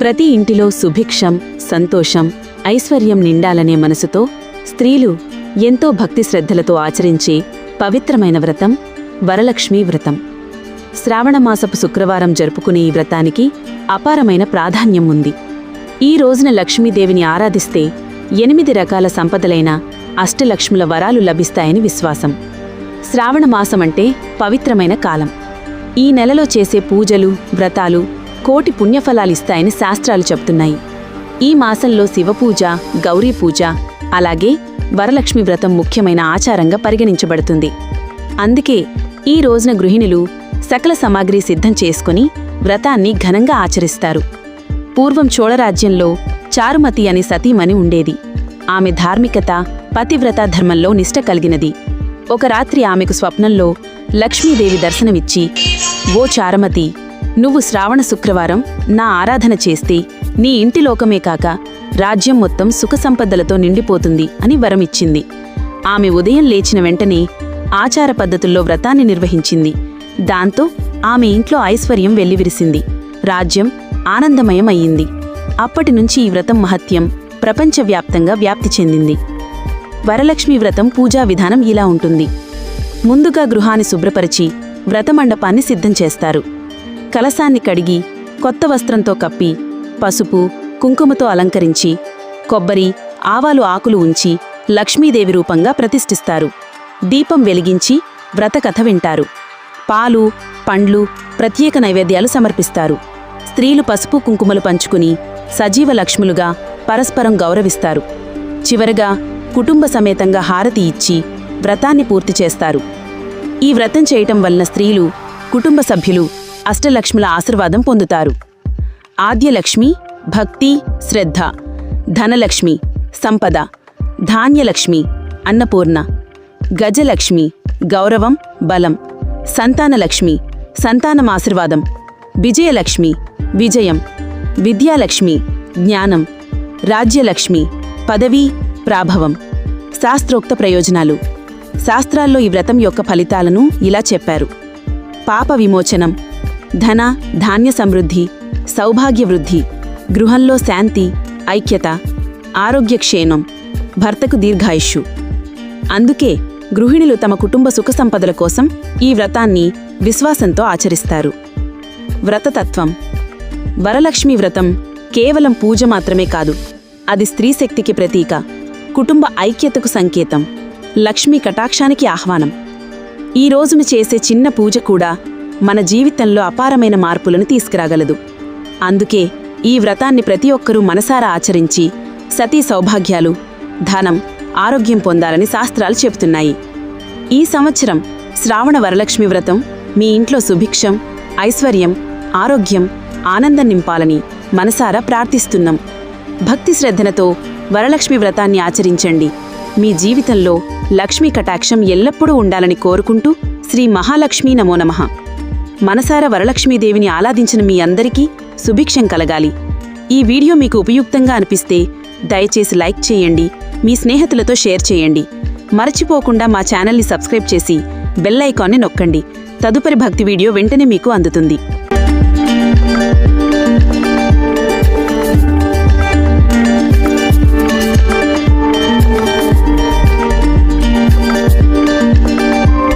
ప్రతి ఇంటిలో సుభిక్షం సంతోషం ఐశ్వర్యం నిండాలనే మనసుతో స్త్రీలు ఎంతో భక్తి శ్రద్ధలతో ఆచరించే పవిత్రమైన వ్రతం వరలక్ష్మీ వ్రతం. శ్రావణమాసపు శుక్రవారం జరుపుకునే ఈ వ్రతానికి అపారమైన ప్రాధాన్యం ఉంది. ఈ రోజున లక్ష్మీదేవిని ఆరాధిస్తే ఎనిమిది రకాల సంపదలైన అష్టలక్ష్ముల వరాలు లభిస్తాయని విశ్వాసం. శ్రావణమాసమంటే పవిత్రమైన కాలం. ఈ నెలలో చేసే పూజలు వ్రతాలు కోటి పుణ్యఫలాలిస్తాయని శాస్త్రాలు చెప్తున్నాయి ఈ మాసంలో శివపూజ గౌరీ పూజ అలాగే వరలక్ష్మి వ్రతం ముఖ్యమైన ఆచారంగా పరిగణించబడుతుంది. అందుకే ఈ రోజున గృహిణులు సకల సామాగ్రి సిద్ధం చేసుకుని వ్రతాన్ని ఘనంగా ఆచరిస్తారు. పూర్వం చోళరాజ్యంలో చారుమతి అనే సతీమణి ఉండేది. ఆమె ధార్మికత పతివ్రత ధర్మంలో నిష్ట కలిగినది. ఒక రాత్రి ఆమెకు స్వప్నంలో లక్ష్మీదేవి దర్శనమిచ్చి ఓ చారమతి నువ్వు శ్రావణ శుక్రవారం నా ఆరాధన చేస్తే నీ ఇంటి లోకమే కాక రాజ్యం మొత్తం సుఖ సంపదలతో నిండిపోతుంది అని వరమిచ్చింది. ఆమె ఉదయం లేచిన వెంటనే ఆచార పద్ధతుల్లో వ్రతాన్ని నిర్వహించింది. దాంతో ఆమె ఇంట్లో ఐశ్వర్యం వెల్లివిరిసింది. రాజ్యం ఆనందమయం అయ్యింది అప్పటినుంచి ఈ వ్రతం మహత్యం ప్రపంచవ్యాప్తంగా వ్యాప్తి చెందింది. వరలక్ష్మి వ్రతం పూజా విధానం ఇలా ఉంటుంది. ముందుగా గృహాన్ని శుభ్రపరిచి వ్రతమండపాన్ని సిద్ధం చేస్తారు. కలశాన్ని కడిగి కొత్త వస్త్రంతో కప్పి పసుపు కుంకుమతో అలంకరించి కొబ్బరి ఆవాలు ఆకులు ఉంచి లక్ష్మీదేవి రూపంగా ప్రతిష్ఠిస్తారు. దీపం వెలిగించి వ్రతకథ వింటారు. పాలు పండ్లు ప్రత్యేక నైవేద్యాలు సమర్పిస్తారు. స్త్రీలు పసుపు కుంకుమలు పంచుకుని సజీవ లక్ష్ములుగా పరస్పరం గౌరవిస్తారు. చివరగా కుటుంబ సమేతంగా హారతి ఇచ్చి వ్రతాన్ని పూర్తి చేస్తారు. ఈ వ్రతం చేయటం వలన స్త్రీలు కుటుంబ సభ్యులు అష్టలక్ష్ముల ఆశీర్వాదం పొందుతారు. ఆద్యలక్ష్మి భక్తి శ్రద్ధ ధనలక్ష్మి సంపద ధాన్యలక్ష్మి అన్నపూర్ణ గజలక్ష్మి గౌరవం బలం సంతానలక్ష్మి సంతానం ఆశీర్వాదం విజయలక్ష్మి విజయం విద్యాలక్ష్మి జ్ఞానం రాజ్యలక్ష్మి పదవి ప్రాభవం శాస్త్రోక్త ప్రయోజనాలు. శాస్త్రాల్లో ఈ వ్రతం యొక్క ఫలితాలను ఇలా చెప్పారు. పాప విమోచనం ధన ధాన్య సమృద్ధి సౌభాగ్య వృద్ధి గృహంలో శాంతి ఐక్యత ఆరోగ్య క్షేమం భర్తకు దీర్ఘాయుష్యు అందుకే గృహిణులు తమ కుటుంబ సుఖ సంపదల కోసం ఈ వ్రతాన్ని విశ్వాసంతో ఆచరిస్తారు. వ్రతతత్వం. వరలక్ష్మి వ్రతం కేవలం పూజ మాత్రమే కాదు అది స్త్రీ శక్తికి ప్రతీక కుటుంబ ఐక్యతకు సంకేతం లక్ష్మీ కటాక్షానికి ఆహ్వానం. ఈ రోజును చేసే చిన్న పూజ కూడా మన జీవితంలో అపారమైన మార్పులను తీసుకురాగలదు. అందుకే ఈ వ్రతాన్ని ప్రతి ఒక్కరూ మనసారా ఆచరించి సతీ సౌభాగ్యాలు ధనం ఆరోగ్యం పొందాలని శాస్త్రాలు చెబుతున్నాయి. ఈ సంవత్సరం శ్రావణ వరలక్ష్మి వ్రతం మీ ఇంట్లో సుభిక్షం ఐశ్వర్యం ఆరోగ్యం ఆనందం నింపాలని మనసారా ప్రార్థిస్తున్నాం. భక్తి శ్రద్ధలతో వరలక్ష్మి వ్రతాన్ని ఆచరించండి. మీ జీవితంలో లక్ష్మీ కటాక్షం ఎల్లప్పుడూ ఉండాలని కోరుకుంటూ శ్రీ మహాలక్ష్మీ నమో నమః. మనసార వరలక్ష్మీదేవిని ఆలాదించిన మీ అందరికీ సుభిక్షం కలగాలి. ఈ వీడియో మీకు ఉపయుక్తంగా అనిపిస్తే దయచేసి లైక్ చేయండి మీ స్నేహితులతో షేర్ చేయండి. మరచిపోకుండా మా ఛానల్ని సబ్స్క్రైబ్ చేసి బెల్ ఐకాన్ని నొక్కండి. తదుపరి భక్తి వీడియో వెంటనే మీకు అందుతుంది.